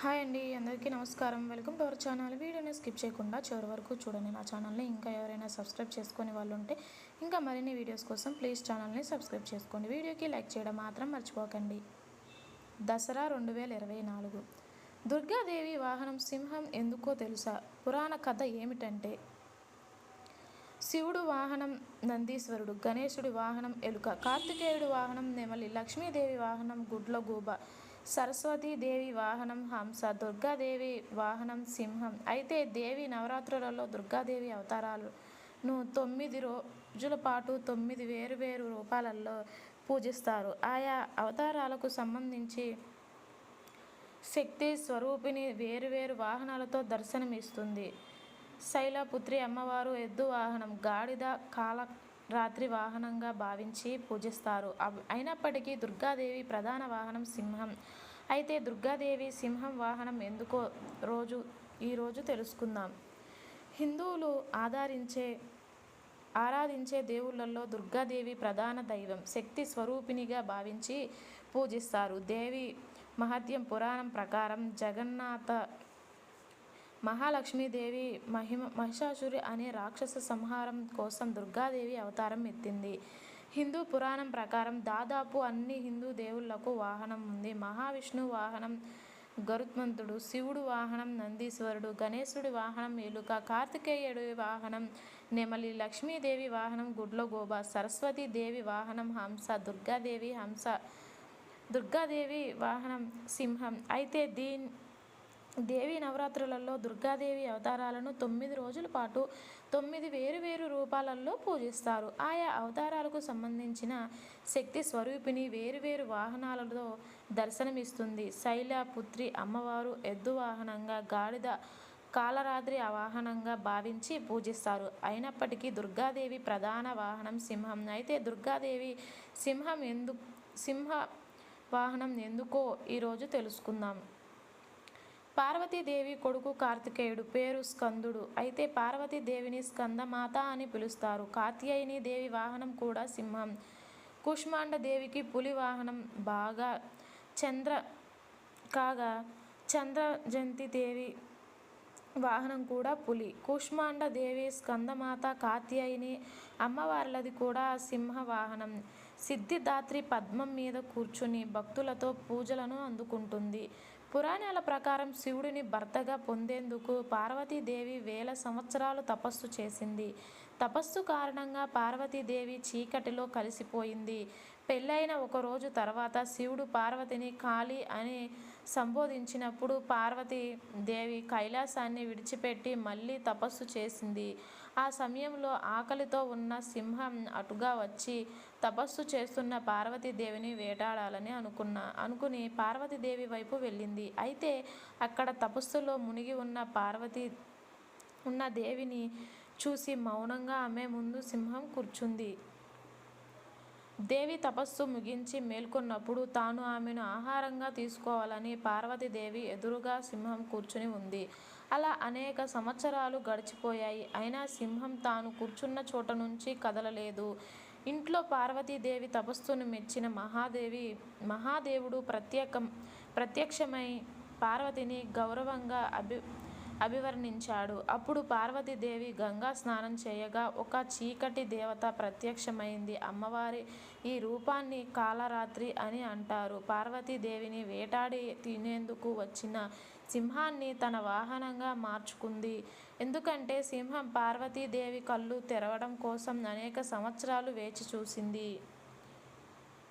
Hi అండి అందరికీ నమస్కారం. Welcome to our channel. వీడియోని స్కిప్ చేయకుండా చివరి వరకు చూడండి. నా ఛానల్ని ఇంకా ఎవరైనా సబ్స్క్రైబ్ చేసుకునే వాళ్ళు ఉంటే ఇంకా మరిన్ని వీడియోస్ కోసం ప్లీజ్ ఛానల్ని సబ్స్క్రైబ్ చేసుకోండి. వీడియోకి లైక్ చేయడం మాత్రం మర్చిపోకండి. దసరా రెండు వేల ఇరవై నాలుగు. దుర్గాదేవి వాహనం సింహం ఎందుకో తెలుసా? పురాణ కథ ఏమిటంటే శివుడు వాహనం నందీశ్వరుడు గణేశుడి వాహనం ఎలుక కార్తికేయుడు వాహనం నెమలి లక్ష్మీదేవి వాహనం గుడ్ల గూబ సరస్వతీదేవి వాహనం హంస దుర్గాదేవి వాహనం సింహం. అయితే దేవి నవరాత్రులలో దుర్గాదేవి అవతారాలను తొమ్మిది రోజుల పాటు తొమ్మిది వేరు వేరు రూపాలలో పూజిస్తారు. ఆయా అవతారాలకు సంబంధించి శక్తి స్వరూపిణి వేరువేరు వాహనాలతో దర్శనమిస్తుంది. శైలపుత్రి అమ్మవారు ఎద్దు వాహనం గాడిద కాల రాత్రి వాహనంగా భావించి పూజిస్తారు. అయినప్పటికీ దుర్గాదేవి ప్రధాన వాహనం సింహం. అయితే దుర్గాదేవి సింహం వాహనం ఎందుకో రోజు ఈరోజు తెలుసుకుందాం. హిందువులు ఆధారించే ఆరాధించే దేవుళ్ళల్లో దుర్గాదేవి ప్రధాన దైవం శక్తి స్వరూపిణిగా భావించి పూజిస్తారు. దేవి మహత్యం పురాణం ప్రకారం జగన్నాథ మహాలక్ష్మీదేవి మహిమ మహిషాసురి అనే రాక్షస సంహారం కోసం దుర్గాదేవి అవతారం ఎత్తింది. హిందూ పురాణం ప్రకారం దాదాపు అన్ని హిందూ దేవుళ్ళకు వాహనం ఉంది. మహావిష్ణు వాహనం గరుత్మంతుడు శివుడు వాహనం నందీశ్వరుడు గణేశుడి వాహనం ఎలుక కార్తికేయుడి వాహనం నెమలి లక్ష్మీదేవి వాహనం గుడ్లగోబ సరస్వతీదేవి వాహనం హంస దుర్గాదేవి హంస దుర్గాదేవి వాహనం సింహం. అయితే దీని దేవి నవరాత్రులలో దుర్గాదేవి అవతారాలను తొమ్మిది రోజుల పాటు తొమ్మిది వేరు వేరు రూపాలలో పూజిస్తారు. ఆయా అవతారాలకు సంబంధించిన శక్తి స్వరూపిణి వేరువేరు వాహనాలతో దర్శనమిస్తుంది. శైల పుత్రి అమ్మవారు ఎద్దు వాహనంగా గాడిద కాలరాత్రి వాహనంగా భావించి పూజిస్తారు. అయినప్పటికీ దుర్గాదేవి ప్రధాన వాహనం సింహం. అయితే దుర్గాదేవి సింహం ఎందు సింహ వాహనం ఎందుకో ఈరోజు తెలుసుకుందాం. పార్వతీదేవి కొడుకు కార్తికేయుడు పేరు స్కందుడు. అయితే పార్వతీదేవిని స్కందమాత అని పిలుస్తారు. కాత్యాయని దేవి వాహనం కూడా సింహం. కుష్మాండ దేవికి పులి వాహనం బాగా చంద్ర కాగా చంద్రజంతి దేవి వాహనం కూడా పులి. కుష్మాండ దేవి స్కందమాత కాత్యాయిని అమ్మవార్లది కూడా సింహ వాహనం. సిద్ధిదాత్రి పద్మం మీద కూర్చుని భక్తులతో పూజలను అందుకుంటుంది. పురాణాల ప్రకారం శివుడిని భర్తగా పొందేందుకు పార్వతీదేవి వేల సంవత్సరాలు తపస్సు చేసింది. తపస్సు కారణంగా పార్వతీదేవి చీకటిలో కలిసిపోయింది. పెళ్ళైన ఒక రోజు తర్వాత శివుడు పార్వతిని కాళీ అని సంబోధించినప్పుడు పార్వతీదేవి కైలాసాన్ని విడిచిపెట్టి మళ్ళీ తపస్సు చేసింది. ఆ సమయంలో ఆకలితో ఉన్న సింహం అటుగా వచ్చి తపస్సు చేస్తున్న పార్వతీదేవిని వేటాడాలని అనుకున్న అనుకుని పార్వతీదేవి వైపు వెళ్ళింది. అయితే అక్కడ తపస్సులో మునిగి ఉన్న పార్వతి ఉన్న దేవిని చూసి మౌనంగా ఆమె ముందు సింహం కూర్చుంది. దేవి తపస్సు ముగించి మేల్కొన్నప్పుడు తాను ఆమెను ఆహారంగా తీసుకోవాలని పార్వతీదేవి ఎదురుగా సింహం కూర్చుని ఉంది. అలా అనేక సంవత్సరాలు గడిచిపోయాయి. అయినా సింహం తాను కూర్చున్న చోట నుంచి కదలలేదు. ఇంట్లో పార్వతీదేవి తపస్సును మెచ్చిన మహాదేవి మహాదేవుడు ప్రత్యేకం ప్రత్యక్షమై పార్వతిని గౌరవంగా అభి అభివర్ణించాడు. అప్పుడు పార్వతీదేవి గంగా స్నానం చేయగా ఒక చీకటి దేవత ప్రత్యక్షమైంది. అమ్మవారి ఈ రూపాన్ని కాలరాత్రి అని అంటారు. పార్వతీదేవిని వేటాడి తినేందుకు వచ్చిన సింహాన్ని తన వాహనంగా మార్చుకుంది. ఎందుకంటే సింహం పార్వతీదేవి కళ్ళు తెరవడం కోసం అనేక సంవత్సరాలు వేచి చూసింది.